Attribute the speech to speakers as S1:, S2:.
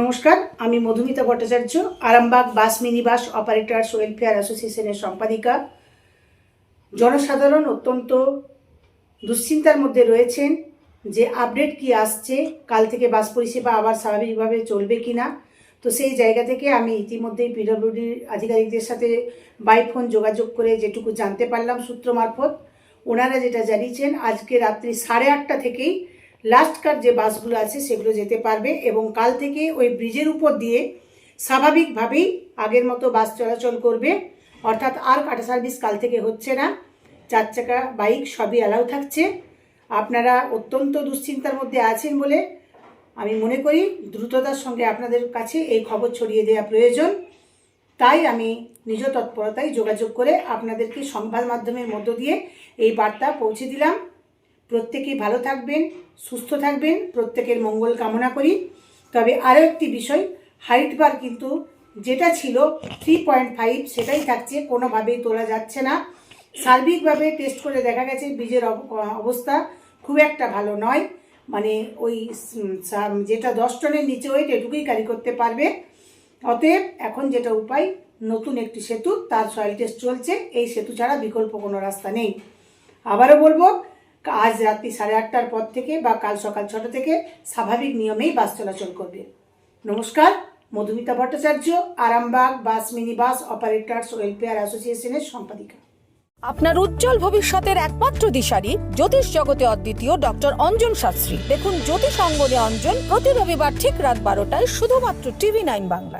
S1: নমস্কার, আমি Madhumita Bhattacharya, Arambagh bus mini bus operators welfare অ্যাসোসিয়েশনের সম্পাদিকা। জনসাধারণ অত্যন্ত দুশ্চিন্তার মধ্যে রয়েছেন যে আপডেট কি আসছে, কাল থেকে বাস পরিষেবা আবার স্বাভাবিকভাবে চলবে কি না তো সেই জায়গা থেকে আমি ইতিমধ্যেই পিডব্লিউডির আধিকারিকদের সাথে বাই ফোন যোগাযোগ করে যেটুকু জানতে পারলাম সূত্র মারফত। ওনারা যেটা জানিয়েছেন, আজকে রাত্রি সাড়ে আটটা থেকেই লাস্ট কার যে বাসগুলো আছে সেগুলো যেতে পারবে এবং কাল থেকে ওই ব্রিজের উপর দিয়ে স্বাভাবিকভাবেই আগের মতো বাস চলাচল করবে। অর্থাৎ আর কাটা সার্ভিস কাল থেকে হচ্ছে না। চার চাকা বাইক সবই অ্যালাউ থাকছে। আপনারা অত্যন্ত দুশ্চিন্তার মধ্যে আছেন বলে আমি মনে করি। দ্রুততার সঙ্গে আপনাদের কাছে এই খবর ছড়িয়ে দেওয়া প্রয়োজন। তাই আমি নিজ তৎপরতায় যোগাযোগ করে আপনাদেরকে সংবাদ মাধ্যমের মধ্য দিয়ে এই বার্তা পৌঁছে দিলাম। প্রত্যেকেই ভালো থাকবেন, সুস্থ থাকবেন, প্রত্যেকের মঙ্গল কামনা করি। তবে আরও একটি বিষয় হাইট বার কিন্তু যেটা ছিল থ্রি পয়েন্ট ফাইভ সেটাই থাকছে, কোনোভাবেই তোলা যাচ্ছে না। সার্বিকভাবে টেস্ট করে দেখা গেছে, বীজের অব- অবস্থা খুব একটা ভালো নয়। মানে ওই যেটা দশ টনের নিচে ওয়েট এটুকুই ক্যারি করতে পারবে। অতএব এখন যেটা উপায়, নতুন একটি সেতু, তার সয়েল টেস্ট চলছে, এই সেতু ছাড়া বিকল্প কোনো রাস্তা নেই। আবারও বলব আজ রাত্রি সাড়ে আটটার পর থেকে বা কাল সকাল ছটা থেকে স্বাভাবিক নিয়মেই বাস চলাচল করবে। নমস্কার, Madhumita Bhattacharya, Arambagh bus mini bus operators, welfare অ্যাসোসিয়েশনের সম্পাদিকা।
S2: আপনার উজ্জ্বল ভবিষ্যতের একমাত্র দিশারি জ্যোতিষ জগতে অদ্বিতীয় ডক্টর অঞ্জন শাস্ত্রী। দেখুন জ্যোতিষ অঙ্গনে অঞ্জন প্রতি রবিবার ঠিক রাত বারোটায় শুধুমাত্র টিভি নাইন বাংলায়।